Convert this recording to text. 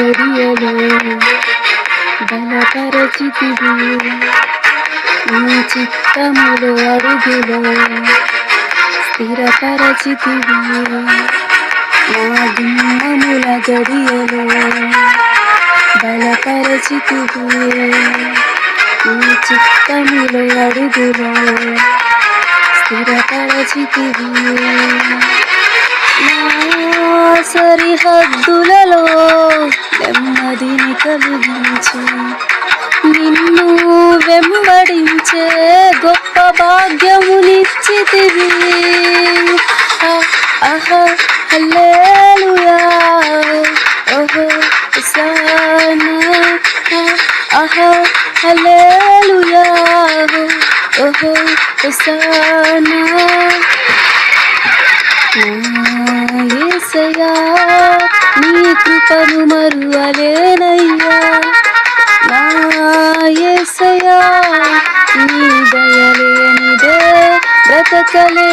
గడియలో బలపరచితివి నీ చిత్తములు అడుగులో స్థిరపరచితివి నా గుమ్మముల గడియలో బలపరచితివి నీ చిత్తములు అడుగులో స్థిరపరచితివి నా సరిహద్దులలో కరుణించు నిన్ను వెంబడించే గొప్ప భాగ్యమునిచ్చితివి. ఆ- ఆహా ఓహో హోసానా ఆహా ఓహో నీ కృపను మరువలేనయ్యా. నా ఏసయ్యా నీ దయలేనిదే బ్రతకలే.